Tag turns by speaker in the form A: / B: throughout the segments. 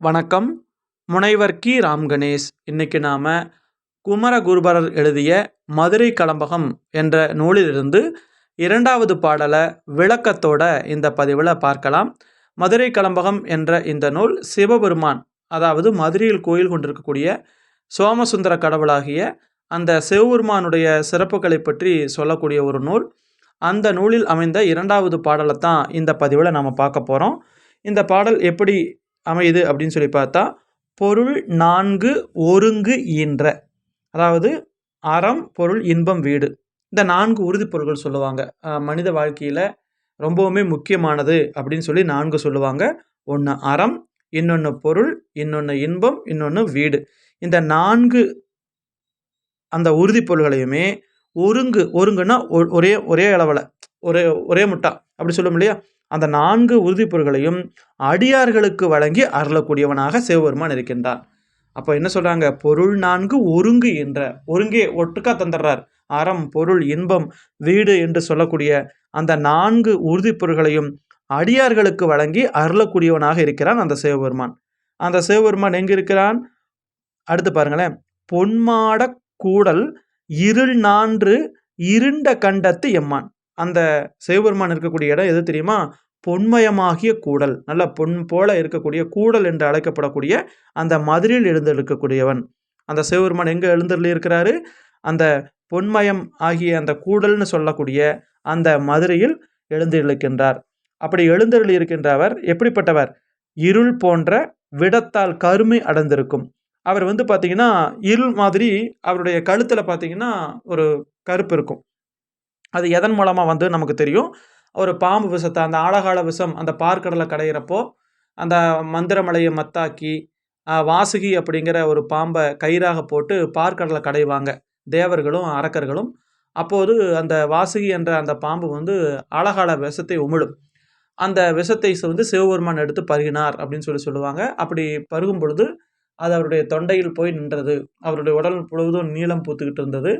A: வணக்கம். முனைவர் கி. ராம் கணேஷ் இன்னைக்கு நாம் குமரகுருபரர் எழுதிய மதுரை கலம்பகம் என்ற நூலிலிருந்து இரண்டாவது பாடலை விளக்கத்தோட இந்த பதிவில் பார்க்கலாம். மதுரை கலம்பகம் என்ற இந்த நூல் சிவபெருமான் அதாவது மதுரையில் கோயில் கொண்டிருக்கக்கூடிய சோமசுந்தர கடவுளாகிய அந்த சிவபெருமானுடைய சிறப்புகளை பற்றி சொல்லக்கூடிய ஒரு நூல். அந்த நூலில் அமைந்த இரண்டாவது பாடலை தான் இந்த பதிவில் நம்ம பார்க்க போகிறோம் இந்த பாடல் எப்படி அமையுது அப்படின்னு சொல்லி பார்த்தா பொருள் நான்கு ஒருங்கு ஈன்ற. அதாவது அறம் பொருள் இன்பம் வீடு. இந்த நான்கு உறுதிப்பொருள்கள் சொல்லுவாங்க. மனித வாழ்க்கையில் ரொம்பவுமே முக்கியமானது அப்படின்னு சொல்லி நான்கு சொல்லுவாங்க. ஒன்று அறம் இன்னொன்று பொருள் இன்னொன்று இன்பம் இன்னொன்று வீடு. இந்த நான்கு அந்த உறுதிப்பொருள்களையுமே ஒருங்கு ஒருங்குன்னா ஒ- ஒரே ஒரே அளவில் ஒரே ஒரே முட்டா. அப்படி சொல்லும் இல்லையா? அந்த நான்கு உறுதிப்பொருள்களையும் அடியார்களுக்கு வழங்கி அருளக்கூடியவனாக சிவபெருமான் இருக்கின்றான் அப்போ என்ன சொல்கிறாங்க பொருள் நான்கு ஒருங்கு என்ற ஒருங்கே ஒட்டுக்கா தந்துடுறார். அறம் பொருள் இன்பம் வீடு என்று சொல்லக்கூடிய அந்த நான்கு உறுதிப்பொருள்களையும் அடியார்களுக்கு வழங்கி அருளக்கூடியவனாக இருக்கிறான் அந்த சிவபெருமான். அந்த சிவபெருமான் எங்கே இருக்கிறான்? அடுத்து பாருங்களேன். பொன்மாட கூடல் இருள் நான்று இருண்ட கண்டத்து எம்மான். அந்த சிவபெருமான் இருக்கக்கூடிய இடம் எது தெரியுமா? பொன்மயமாகிய கூடல். நல்ல பொன் போல இருக்கக்கூடிய கூடல் என்று அழைக்கப்படக்கூடிய அந்த மதுரையில் எழுந்திருக்கக்கூடியவன். அந்த சிவபெருமான் எங்கே எழுந்தருளி இருக்கிறாரு அந்த பொன்மயம் ஆகிய அந்த கூடல்னு சொல்லக்கூடிய அந்த மதுரையில் எழுந்திருக்கின்றார். அப்படி எழுந்தருளி இருக்கின்றவர் எப்படிப்பட்டவர்? இருள் போன்ற விடத்தால் கருமை அடைந்திருக்கும். அவர் வந்து பார்த்தீங்கன்னா இருள் மாதிரி அவருடைய கழுத்தில் பார்த்தீங்கன்னா ஒரு கருப்பு இருக்கும். அது எதன் மூலமாக வந்து நமக்கு தெரியும்? ஒரு பாம்பு விஷத்தை அந்த ஆழகால விஷம் அந்த பார்க்கடலை கடையிறப்போ அந்த மந்திரமலையை மத்தாக்கி வாசுகி அப்படிங்கிற ஒரு பாம்பை கயிறாக போட்டு பார்க்கடலை கடைவாங்க. தேவர்களும் அரக்கர்களும். அப்போது அந்த வாசுகி என்ற அந்த பாம்பு வந்து அழகால விஷத்தை உமிழும். அந்த விஷத்தை வந்து சிவபெருமான் எடுத்து பருகினார் அப்படின்னு சொல்லி சொல்லுவாங்க. அப்படி பருகும் பொழுது அது அவருடைய தொண்டையில் போய் நின்றது. அவருடைய உடல் முழுவதும் நீளம் பூத்துக்கிட்டு இருந்தது.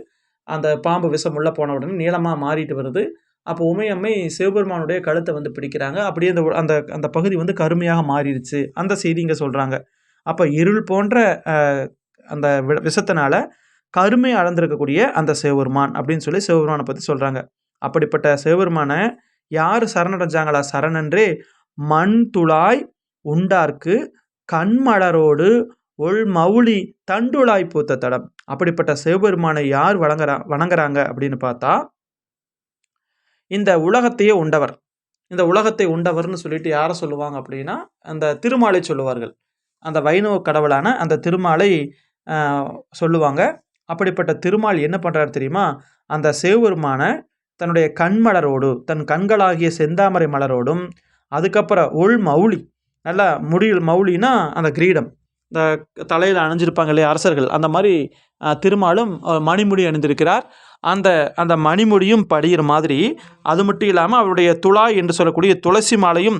A: அந்த பாம்பு விஷம் உள்ளே போன உடனே நீளமாக மாறிட்டு வருது. அப்போ உமையம்மை சிவபெருமானுடைய கழுத்தை வந்து பிடிக்கிறாங்க. அப்படியே அந்த அந்த அந்த பகுதி வந்து கருமையாக மாறிடுச்சு. அந்த செய்தி இங்கே சொல்கிறாங்க அப்போ இருள் போன்ற அந்த வி- விஷத்தினால கருமை அளந்திருக்கக்கூடிய அந்த சிவபெருமான் அப்படின்னு சொல்லி சிவபெருமானை பற்றி சொல்கிறாங்க அப்படிப்பட்ட சிவபெருமானை யார் சரணடைஞ்சாங்களா? சரணன்றே மண் துளாய் உண்டார்க்கு கண்மலரோடு ஒள் மௌலி தண்டுளாய் பூத்த தடம். அப்படிப்பட்ட சிவபெருமானை யார் வணங்குறா வணங்குறாங்க அப்படின்னு பார்த்தா இந்த உலகத்தையே உண்டவர். இந்த உலகத்தை உண்டவர்னு சொல்லிட்டு யாரை சொல்லுவாங்க அப்படின்னா அந்த திருமாலை சொல்லுவார்கள். அந்த வைணவ கடவுளான அந்த திருமாலை சொல்லுவாங்க. அப்படிப்பட்ட திருமால் என்ன பண்ணுறாரு தெரியுமா? அந்த சிவபெருமான தன்னுடைய கண்மலரோடு தன் கண்களாகிய செந்தாமரை மலரோடும் அதுக்கப்புறம் உள் மௌலி நல்லா முடியில் மௌலினா அந்த கிரீடம். இந்த தலையில் அணிஞ்சிருப்பாங்க இல்லையா அரசர்கள்? அந்த மாதிரி திருமாலும் மணிமுடி அணிந்திருக்கிறார். அந்த அந்த மணிமுடியும் படிகிற மாதிரி அது மட்டும் இல்லாமல் அவருடைய துளாய் என்று சொல்லக்கூடிய துளசி மாலையும்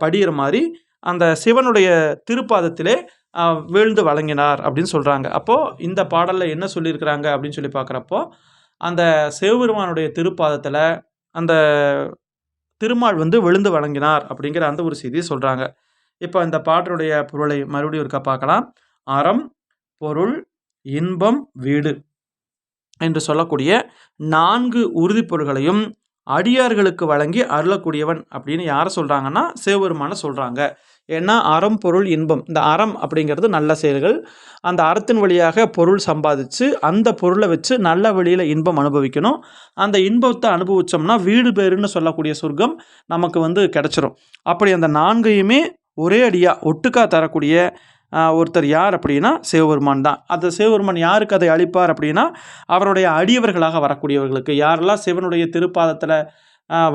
A: படிகிற மாதிரி அந்த சிவனுடைய திருப்பாதத்திலே வீழ்ந்து வழங்கினார் அப்படின்னு சொல்கிறாங்க அப்போது இந்த பாடலில் என்ன சொல்லியிருக்கிறாங்க அப்படின்னு சொல்லி பார்க்குறப்போ அந்த சிவபெருமானுடைய திருப்பாதத்தில் அந்த திருமால் வந்து விழுந்து வழங்கினார் அப்படிங்கிற அந்த ஒரு செய்தியை சொல்கிறாங்க இப்போ இந்த பாட்டினுடைய பொருளை மறுபடியும் இருக்க பார்க்கலாம். அறம் பொருள் இன்பம் வீடு என்று சொல்லக்கூடிய நான்கு உறுதிப்பொருள்களையும் அடியார்களுக்கு வழங்கி அருளக்கூடியவன் அப்படின்னு யாரை சொல்கிறாங்கன்னா சிவபெருமான சொல்கிறாங்க ஏன்னா அறம் பொருள் இன்பம் இந்த அறம் அப்படிங்கிறது நல்ல செயல்கள். அந்த அறத்தின் வழியாக பொருள் சம்பாதிச்சு அந்த பொருளை வச்சு நல்ல வழியில் இன்பம் அனுபவிக்கணும். அந்த இன்பத்தை அனுபவித்தோம்னா வீடு பேருன்னு சொல்லக்கூடிய சொர்க்கம் நமக்கு வந்து கிடச்சிரும். அப்படி அந்த நான்கையுமே ஒரே அடியாக ஒட்டுக்கா தரக்கூடிய ஒருத்தர் யார் அப்படின்னா சிவபெருமான் தான். அந்த சிவபெருமான் யாருக்கு அதை அளிப்பார் அப்படின்னா அவருடைய அடியவர்களாக வரக்கூடியவர்களுக்கு. யாரெல்லாம் சிவனுடைய திருப்பாதத்தில்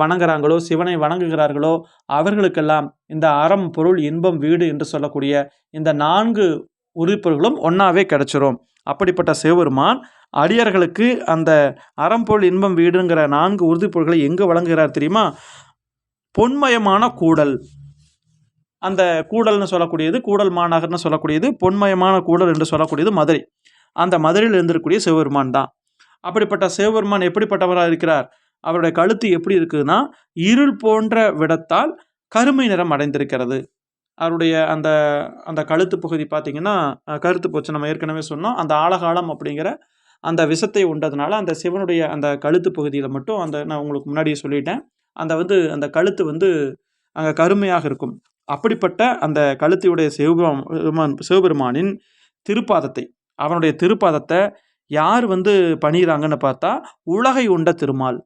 A: வணங்குறாங்களோ சிவனை வணங்குகிறார்களோ அவர்களுக்கெல்லாம் இந்த அறம் பொருள் இன்பம் வீடு என்று சொல்லக்கூடிய இந்த நான்கு உறுப்புகளும் ஒன்றாவே கிடச்சிரும். அப்படிப்பட்ட சிவபெருமான் அடியார்களுக்கு அந்த அறம்பொருள் இன்பம் வீடுங்கிற நான்கு உறுதிப்பொருள்களை எங்கே வழங்குகிறார் தெரியுமா? பொன்மயமான கூடல். அந்த கூடல்னு சொல்லக்கூடியது கூடல் மாநகர்னு சொல்லக்கூடியது பொன்மயமான கூடல் என்று சொல்லக்கூடியது மதுரை. அந்த மதுரையில் இருந்திருக்கக்கூடிய சிவபெருமான் தான். அப்படிப்பட்ட சிவபெருமான் எப்படிப்பட்டவராக இருக்கிறார்? அவருடைய கழுத்து எப்படி இருக்குதுன்னா இருள் போன்ற விடத்தால் கருமை நிறம் அடைந்திருக்கிறது. அவருடைய அந்த அந்த கழுத்து பகுதி பார்த்திங்கன்னா கருத்து போச்சு. நம்ம ஏற்கனவே சொன்னோம். அந்த ஆழகாலம் அப்படிங்கிற அந்த விஷத்தை உண்டதுனால அந்த சிவனுடைய அந்த கழுத்து பகுதியில் மட்டும் அந்த நான் உங்களுக்கு முன்னாடியே சொல்லிட்டேன். அந்த வந்து அந்த கழுத்து வந்து அங்கே கருமையாக இருக்கும். அப்படிப்பட்ட அந்த கழுத்தையுடைய சிவபெருமான் சிவபெருமானின் திருப்பாதத்தை அவனுடைய திருப்பாதத்தை யார் வந்து பணிகிறாங்கன்னு பார்த்தா உலகை உண்ட திருமால்.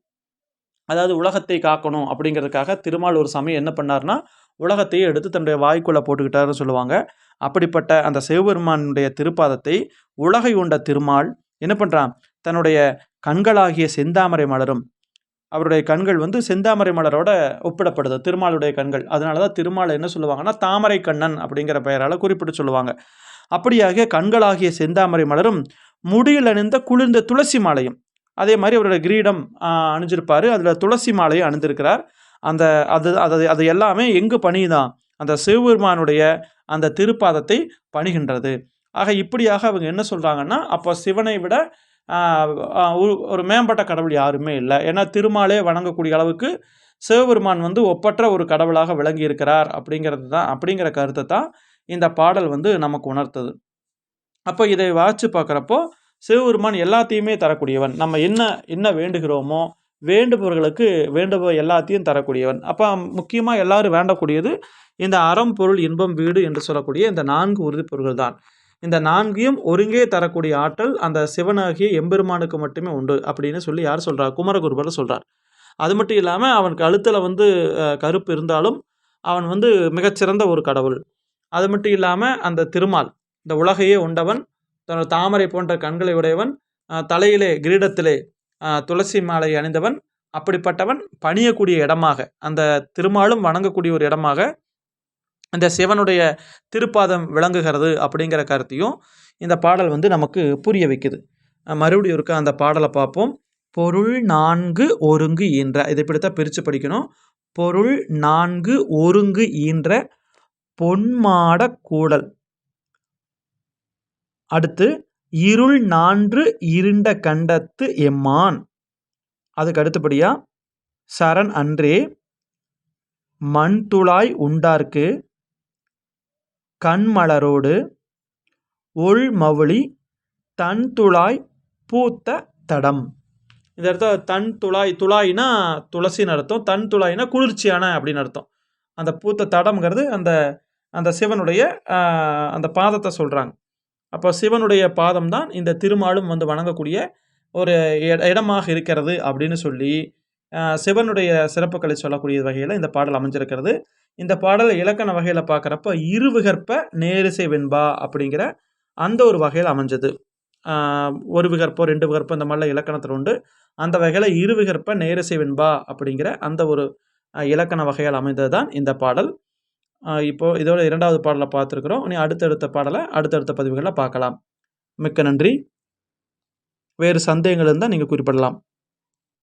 A: அதாவது உலகத்தை காக்கணும் அப்படிங்கிறதுக்காக திருமால் ஒரு சமயம் என்ன பண்ணார்னா உலகத்தையே எடுத்து தன்னுடைய வாய்க்குள்ளே போட்டுக்கிட்டாருன்னு சொல்லுவாங்க. அப்படிப்பட்ட அந்த சிவபெருமானுடைய திருப்பாதத்தை உலகை உண்ட திருமால் என்ன பண்ணுறான் தன்னுடைய கண்களாகிய செந்தாமரை மலரும் அவருடைய கண்கள் வந்து செந்தாமரை மலரோட ஒப்பிடப்படுது. திருமாலுடைய கண்கள். அதனால தான் திருமால் என்ன சொல்லுவாங்கன்னா தாமரை கண்ணன் அப்படிங்கிற பெயரால் குறிப்பிட்டு சொல்லுவாங்க. அப்படியாக கண்களாகிய செந்தாமரை மலரும் முடியில் அணிந்த குளிர்ந்த துளசி மாலையும் அதே மாதிரி அவரோட கிரீடம் அணிஞ்சிருப்பார். அதில் துளசி மாலையை அணிந்திருக்கிறார். அந்த அது அது அது எல்லாமே எங்கு பணிதான் அந்த சிவபெருமானுடைய அந்த திருப்பாதத்தை பணிகின்றது. ஆக இப்படியாக அவங்க என்ன சொல்கிறாங்கன்னா அப்போ சிவனை விட ஒரு மேம்பட்ட கடவுள் யாருமே இல்லை. ஏன்னா திருமாலே வணங்கக்கூடிய அளவுக்கு சிவபெருமான் வந்து ஒப்பற்ற ஒரு கடவுளாக விளங்கி இருக்கிறார் அப்படிங்கிறது தான் அப்படிங்கிற கருத்தை தான் இந்த பாடல் வந்து நமக்கு உணர்த்தது. அப்போ இதை வாச்சு பார்க்குறப்போ சிவபெருமான் எல்லாத்தையுமே தரக்கூடியவன். நம்ம என்ன என்ன வேண்டுகிறோமோ வேண்டுபவர்களுக்கு வேண்டுபவ எல்லாத்தையும் தரக்கூடியவன். அப்போ முக்கியமாக எல்லாரும் வேண்டக்கூடியது இந்த அறம் பொருள் இன்பம் வீடு என்று சொல்லக்கூடிய இந்த நான்கு உறுதிப்பொருள்கள் தான். இந்த நான்கையும் ஒருங்கே தரக்கூடிய ஆற்றல் அந்த சிவனாகிய எம்பெருமானுக்கு மட்டுமே உண்டு அப்படின்னு சொல்லி யார் சொல்கிறார் குமரகுருபர் சொல்கிறார் அது மட்டும் இல்லாமல் அவன் கழுத்தில் வந்து கருப்பு இருந்தாலும் அவன் வந்து மிகச்சிறந்த ஒரு கடவுள். அது மட்டும் இல்லாமல் அந்த திருமால் இந்த உலகையே உண்டவன் தன்னோட தாமரை போன்ற கண்களை உடையவன் தலையிலே கிரீடத்திலே துளசி மாலை அணிந்தவன் அப்படிப்பட்டவன் பணியக்கூடிய இடமாக அந்த திருமாலும் வணங்கக்கூடிய ஒரு இடமாக அந்த சிவனுடைய திருப்பாதம் விளங்குகிறது அப்படிங்கிற கருத்தையும் இந்த பாடல் வந்து நமக்கு புரிய வைக்குது. மறுபடியும் இருக்க அந்த பாடலை பார்ப்போம். பொருள் நான்கு ஒருங்கு ஈன்ற. இதை இப்படித்தான் பிரித்து படிக்கணும். பொருள் நான்கு ஒருங்கு ஈன்ற பொன்மாட கூடல். அடுத்து இருள் நான்கு இருண்ட கண்டத்து எம்மான். அதுக்கு அடுத்தபடியாக சரண் அன்றே மண் துளாய் உண்டார்க்கு கண்மலரோடு ஒள்மவுளி தன் துளாய் பூத்த தடம். இந்த இடத்துல தன் துளாய் துளாய்னா துளசின்னு அர்த்தம் தன் துளாய்னா குளிர்ச்சியான அப்படின்னு அர்த்தம். அந்த பூத்த தடம்ங்கிறது அந்த அந்த சிவனுடைய அந்த பாதத்தை சொல்கிறாங்க அப்போ சிவனுடைய பாதம் தான் இந்த திருமாலும் வந்து வணங்கக்கூடிய ஒரு இடமாக இருக்கிறது அப்படின்னு சொல்லி சிவனுடைய சிறப்புகளை சொல்லக்கூடிய வகையில் இந்த பாடல் அமைஞ்சிருக்கிறது. இந்த பாடல் இலக்கண வகையில் பார்க்குறப்ப இருவிகற்ப நேரிசை வெண்பா அப்படிங்கிற அந்த ஒரு வகையில் அமைஞ்சது. ஒரு விகற்போ ரெண்டு விகற்போ இந்த மாதிரிலாம் இலக்கணத்தில் உண்டு. அந்த வகையில் இருவிகற்ப நேரிசை வெண்பா அப்படிங்கிற அந்த ஒரு இலக்கண வகையால் அமைந்தது தான் இந்த பாடல். இப்போது இதோட இரண்டாவது பாடலை பார்த்துருக்குறோம். இனி அடுத்தடுத்த பாடலை அடுத்தடுத்த பதிவுகளில் பார்க்கலாம். மிக்க நன்றி. வேறு சந்தேகங்கள் இருந்தால் நீங்கள் குறிப்பிடலாம்.